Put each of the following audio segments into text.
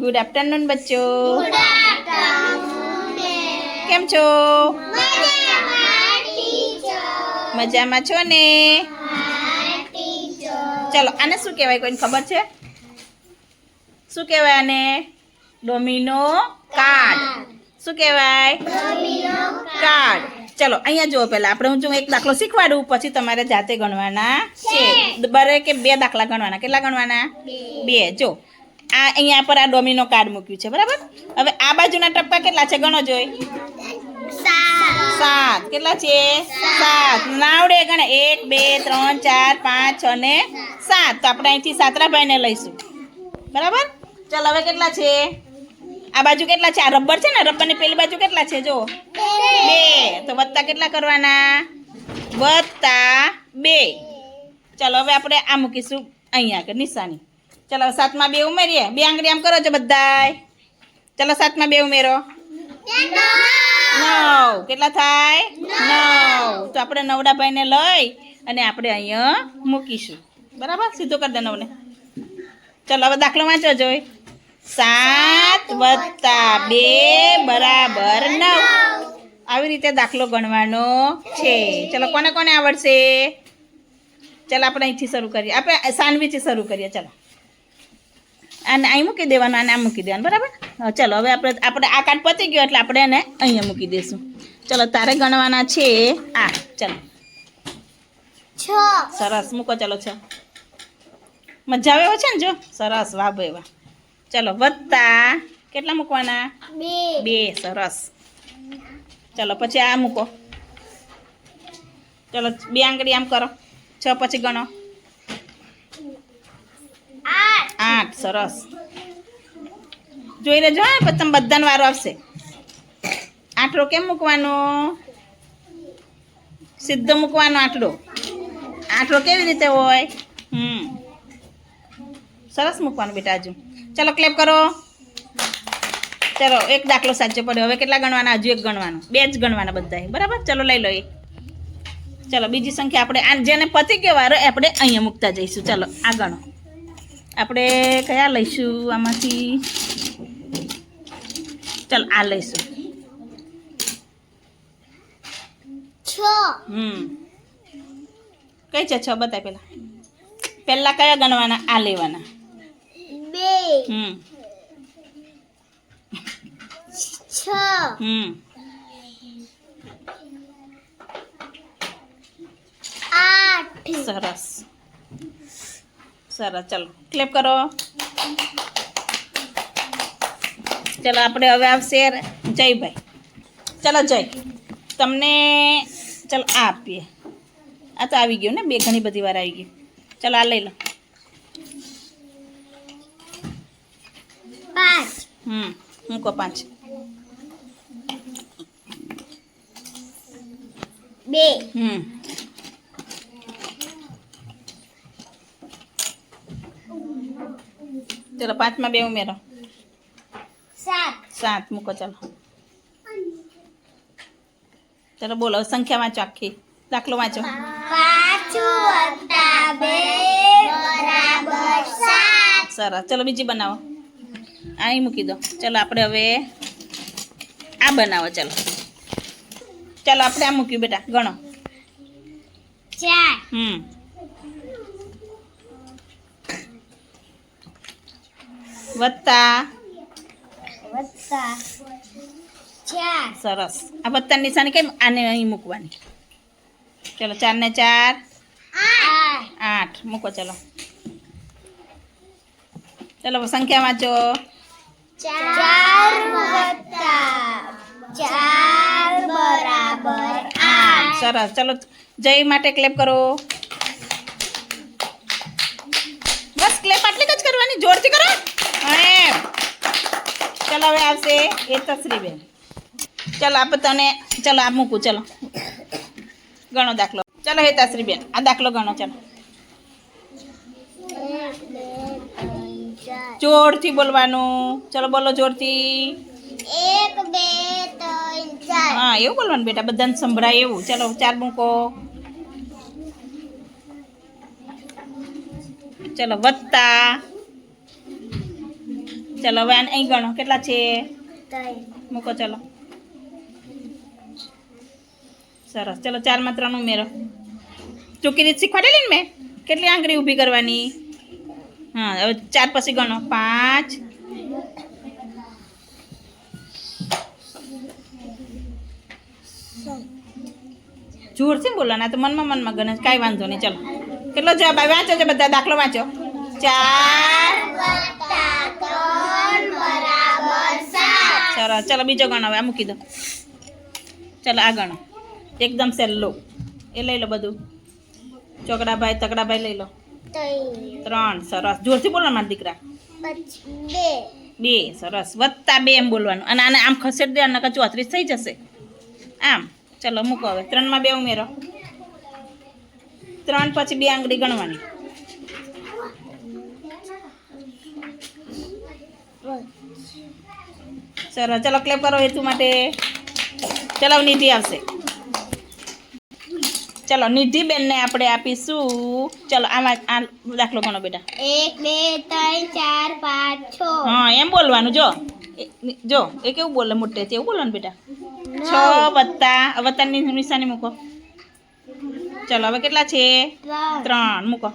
Good afternoon બચ્ચો. કેમ છો? મજામાં છો ને? ચલો આને શું કહેવાય? કોઈને ખબર છે? શું કહેવાય આને? Domino card. શું કહેવાય? કાર્ડ. ચલો અહીંયા જુઓ પહેલાં. આપણે હું જો એક દાખલો શીખવાડું પછી તમારે જાતે ગણવાના છે. બરે કે બે દાખલા ગણવાના. કેટલા ગણવાના? બે. જો આ અહીંયા પર આ ડોમિનો કાર્ડ મૂક્યું છે, બરાબર? હવે આ બાજુના ટપકા કેટલા છે? ગણો જોઈ. સાત. કેટલા છે? સાત. નાવડે ગણે. એક, બે, ત્રણ, ચાર, પાંચ, છ ને સાત. તો આપણે અહીંથી સાતરાભાઈને લઈશું. બરાબર? ચાલ, હવે કેટલા છે? આ બાજુ કેટલા છે? આ રબર છે ને? રબરની પેલી બાજુ કેટલા છે? જો બે. તો વત્તા કેટલા કરવાના? વત્તા બે. ચાલો, હવે આપણે આ મૂકીશું અહીંયા આગળ, નિશાની. ચાલો સાતમાં બે ઉમેરીએ. બે આંગળી આમ કરો છો બધાય. ચાલો સાતમાં બે ઉમેરો. નવ. કેટલા થાય? નવ. તો આપણે નવડાભાઈને લઈ અને આપણે અહીંયા મૂકીશું. બરાબર? સીધો કરી દે નવને. ચાલો, હવે દાખલો વાંચો જોઈ. સાત વત્તા બે બરાબર નવ. આવી રીતે દાખલો ગણવાનો છે. ચલો, કોને કોને આવડશે? ચાલો, આપણે અહીંથી શરૂ કરીએ. આપણે સાનવીથી શરૂ કરીએ. ચાલો. આને અહીં મૂકી દેવાનું આને આ મૂકી દેવાનું બરાબર? ચલો હવે આપણે આપણે આ કાર્ડ પતી ગયો એટલે આપણે એને અહીંયા મૂકી દઈશું. ચલો તારે ગણવાના છે. આ ચલો. સરસ મૂકો ચલો છ. મજા આવે છે ને જો? સરસ વાહ ભાઈ વાહ. ચલો વત્તા. કેટલા મૂકવાના? બે સરસ. ચલો પછી આ મૂકો. ચલો બે આંગળી આમ કરો. છ પછી ગણો. આઠ, સરસ. જોઈ લેજો હા પછી તમે બધાનો વારો આવશે. આટલો કેમ મૂકવાનો? સીધો મૂકવાનો આટલો આટલો કેવી રીતે હોય? હમ. સરસ મૂકવાનું બેટા હજુ. ચલો ક્લેપ કરો. ચલો, એક દાખલો સાચો પડ્યો. હવે કેટલા ગણવાના? હજુ એક ગણવાનું. બે જ ગણવાના બધાએ બરાબર? ચલો, લઈ લો એ. ચલો, બીજી સંખ્યા આપણે આ જેને પતી ગયો વારો આપણે અહીંયા મૂકતા જઈશું. ચલો આ ગણો આપણે કયા લઈશું આમાંથી? ચાલ આ લઈશું. હમ. કઈ છે છ? બતાય પેલા. પહેલા કયા ગણવાના? આ લેવાના. હમ. છ. હમ. સરસ. સરસ ચલો ક્લેપ કરો. ચલો આપણે હવે આવશે જયભાઈ. ચલો જય. તમને ચલો આ આપીએ. આ તો આવી ગયું ને બે ઘણી બધી વાર આવી ગયું ચલો આ લઈ લો. હમ મૂકો પાંચ. બે. હમ. ચલો પાંચમાં બે ઉમેરો. સાત. સાત મૂકો ચલો. ચલો બોલો સંખ્યા વાંચો આખી. દાખલો વાંચો. સરસ. ચલો બીજી બનાવો. અહીં મૂકી દો. ચલો આપણે હવે આ બનાવો ચલો. ચલો આપણે આ મૂક્યું બેટા. ગણો. ચાર. હમ. વત્તા. વત્તા. ચાર. સરસ. આ વત્તા નિશાની કેમ? આને અહીં મૂકવાની. ચલો ચાર ને ચાર. આઠ. મૂકો ચલો. ચલો સંખ્યા વાંચો. ચાર વત્તા. ચાર બરાબર આઠ. સરસ. ચલો જય માટે ક્લેપ કરો. બસ ક્લેપ આટલી જ કરવાની? જોરથી કરો. એમ ચલો હવે આવશે એ તસરીબેન. ચલો આપ તને ચલો આ મૂકું ચલો. ગણો દાખલો. ચલો હે તસરીબેન આ દાખલો ગણો ચલો. જોરથી બોલવાનું. ચલો બોલો જોરથી. એક બે ત્રણ ચાર. હા એવું બોલવાનું બેટા બધાને સંભળાય એવું. ચલો ચાર મૂકો. ચલો વત્તા. ચલો હવે અહીં ગણો. કેટલા છે? મૂકો ચલો. સરસ. ચલો ચાર માત્રાનું ઉમેરો. ચૂકી રીત શીખવાડેલી ને મેં? કેટલી આંગળી ઊભી કરવાની? હા હવે ચાર પછી ગણો. પાંચ. જોરથી બોલવાના? તો મનમાં મનમાં ગણે કાંઈ વાંધો નહીં. ચલો. કેટલો જવાબ આવે વાંચો છે બધા દાખલો વાંચો. ચાર. સરસ ચાલો બીજો ગણો હવે આ મૂકી દો. ચાલો આ ગણો. એકદમ સહેલો એ લઈ લો બધું. ચોકડાભાઈ તકડાભાઈ લઈ લો. ત્રણ. સરસ. જોરથી બોલો મારા દીકરા. બે. બે સરસ. વત્તા બે એમ બોલવાનું. અને આને આમ ખસેડ દે નકર ચોત્રીસ થઈ જશે. આમ. ચલો મૂકો હવે. ત્રણમાં બે ઉમેરો. ત્રણ પછી બે આંગળી ગણવાની. સરસ ચલો ક્લેપ કરો હેતુ માટે. ચલો નિધિ આવશે. ચલો નિધિબેનને આપણે આપીશું. ચલો આમાં આ દાખલો ગણો બેટા. એક બે ત્રણ ચાર પાંચ છ. હા એમ બોલવાનું જો. જો એ કેવું બોલે મોટેથી એવું બોલો ને બેટા. છ વત્તા વત્તાની નિશાની મૂકો. ચલો હવે કેટલા છે? ત્રણ. મૂકો.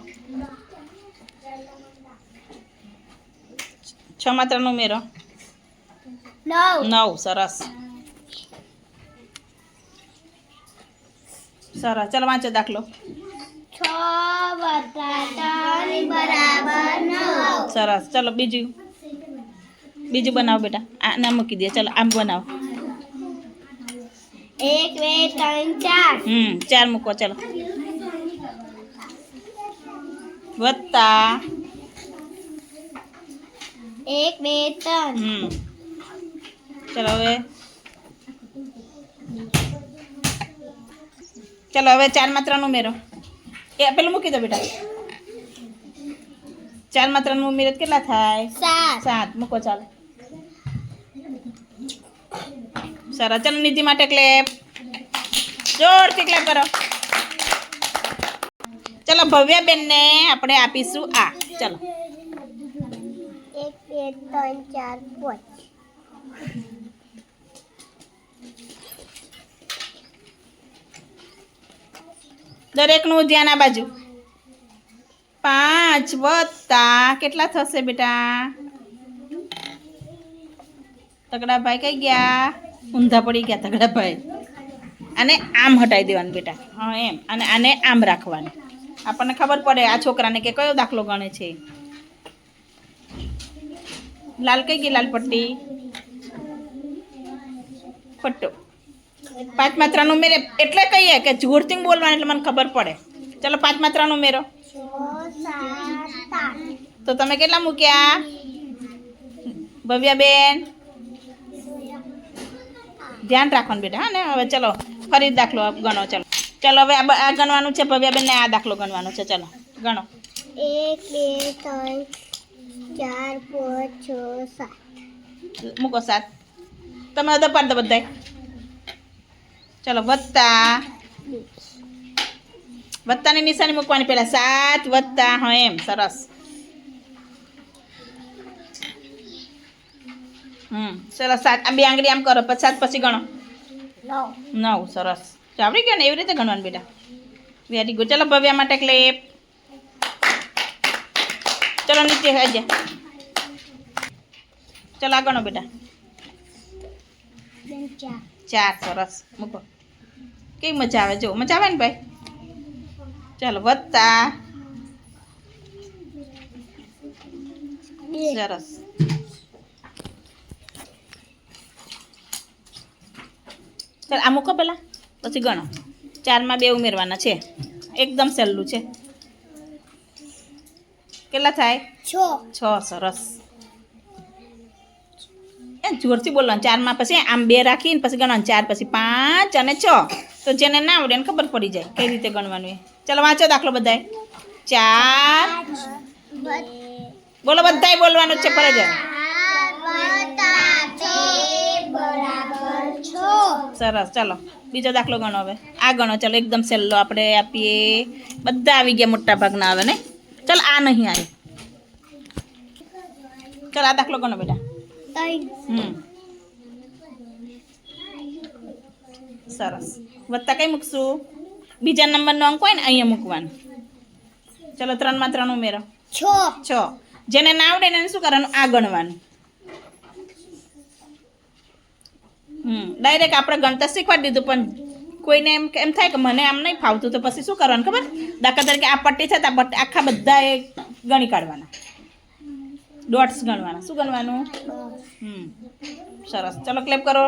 છ માત્રનું ઉમેરો. નવ નવ સરસ સરસ ચલો વાંચો દાખલો છ વત્તા ત્રણ બરાબર નવ સરસ ચલો બીજું બીજું બનાવો બેટા આ ના મૂકી દે ચલો આમ બનાવો એક બે ત્રણ ચાર હમ ચાર મૂકો ચલો વત્તા એક બે ત્રણ હમ ચલો હવે. ચલો હવે ચાર માત્રાનું ઉમેરો. એ પેલું મૂકી દો બેટા. ચાર માત્રાનું ઉમેરો કેટલા થાય? સાત. મૂકો ચાલો. સરસ ચાલો નિધિ માટે ક્લેપ જોરથી ક્લેપ કરો. ચલો ભવ્યાબેનને આપણે આપીશું આ. ચલો. એક બે ત્રણ ચાર પાંચ. દરેકનું ધ્યાન આ બાજુ. પાંચ વત્તા કેટલા થશે બેટા? તગડાભાઈ કઈ ગયા? ઊંધા પડી ગયા તગડાભાઈ. અને આમ હટાવી દેવાનું બેટા. હા, એમ. અને આને આમ રાખવાનું. આપણને ખબર પડે આ છોકરાને કે કયો દાખલો ગણે છે. લાલ કઈ ગઈ? લાલ પટ્ટી. પટ્ટો. પાંચ માત્રાનું ઉમેરે એટલે કહીએ કે જોરથી બોલવાનું એટલે મને ખબર પડે. ચલો પાંચ માત્રાનો ઉમેરો. તો તમે કેટલા મૂક્યા? ભવ્યાબેન. ધ્યાન રાખવાનું બેટા હા ને? હવે ચલો ફરી દાખલો ગણો ચલો. ચલો હવે આ ગણવાનું છે ભવ્યાબેનને આ દાખલો ગણવાનો છે ચલો ગણો. એક બે ત્રણ ચાર પાંચ છ સાત. મૂકો સાત. તમે અદબ પાડ દો બધાય. ચલો વત્તા. વત્તાની નિશાની મૂકવાની પહેલાં સાત વત્તા હા એમ સરસ. હમ સરસ સાત. આ બે આંગળી આમ કરો પછી સાત પછી ગણો. નવ. સરસ. આવડી ગયો ને એવી રીતે ગણવાનું બેટા. વેરી ગુડ ચલો ભવ્યા માટે ક્લેપ ચલો નીચે હજે ચલો આ ગણો બેટા. ચાર સરસ. મૂકો. કેવી મજા આવે? જો મજા આવે ને ભાઈ? ચાલો વત્તા. સરસ. ચાલ આ મૂકો પેલા પછી ગણો. ચારમાં બે ઉમેરવાના છે. એકદમ સહેલું છે. કેટલા થાય? છ. છ સરસ. એ જોરથી બોલવાનું. ચારમાં પછી આમ બે રાખીને પછી ગણવાનું. ચાર પછી પાંચ અને છ. તો જેને ના આવડે એને ખબર પડી જાય કઈ રીતે ગણવાનું એ. ચાલો વાંચો દાખલો બધાય. ચાર. બોલો બધાય બોલવાનું જ છે ફરજ સરસ ચાલો. બીજો દાખલો ગણો હવે. આ ગણો ચાલો એકદમ સહેલો આપણે આપીએ. બધા આવી ગયા મોટા ભાગના આવે ને ચાલ આ નહીં આવે. ચાલ આ દાખલો ગણો બેટા. હમ. સરસ. વત્તા કઈ મૂકશું? બીજા નંબરનો અંક હોય ને અહીંયા મૂકવાનું. ચલો ત્રણમાં ત્રણ ઉમેરો. છ. છ. જેને ના આવડે એને શું કરવાનું? આ ગણવાનું. હમ ડાયરેક્ટ આપણે ગણતા શીખવાડી દીધું પણ કોઈને એમ એમ થાય કે મને આમ નહીં ફાવતું તો પછી શું કરવાનું ખબર? દાખલા તરીકે આ પટ્ટી છે તો આ પટ્ટી આખા બધા એ ગણી કાઢવાના. ડોટ્સ ગણવાના. શું ગણવાનું? હમ સરસ. ચલો ક્લેપ કરો.